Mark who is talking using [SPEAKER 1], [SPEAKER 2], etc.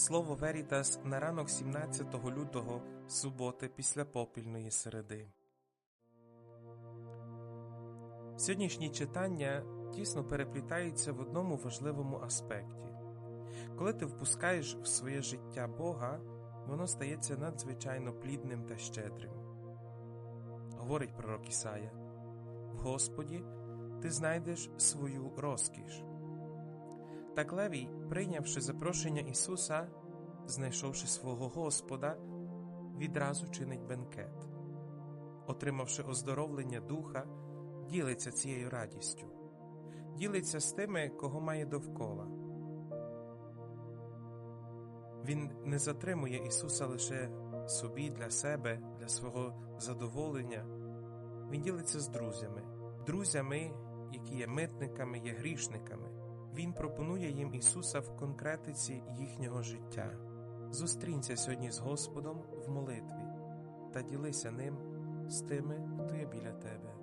[SPEAKER 1] Слово Верітас на ранок 17 лютого суботи після попільної середи. Сьогоднішні читання тісно переплітаються в одному важливому аспекті. Коли ти впускаєш в своє життя Бога, воно стається надзвичайно плідним та щедрим. Говорить пророк Ісая: В Господі ти знайдеш свою розкіш. Так Левій, прийнявши запрошення Ісуса, знайшовши свого Господа, відразу чинить бенкет. Отримавши оздоровлення духа, ділиться цією радістю, ділиться з тими, кого має довкола. Він не затримує Ісуса лише собі для себе, для свого задоволення. Він ділиться з друзями, друзями, які є митниками, є грішниками. Він пропонує їм Ісуса в конкретиці їхнього життя. Зустрінься сьогодні з Господом в молитві та ділися ним з тими, хто є біля тебе.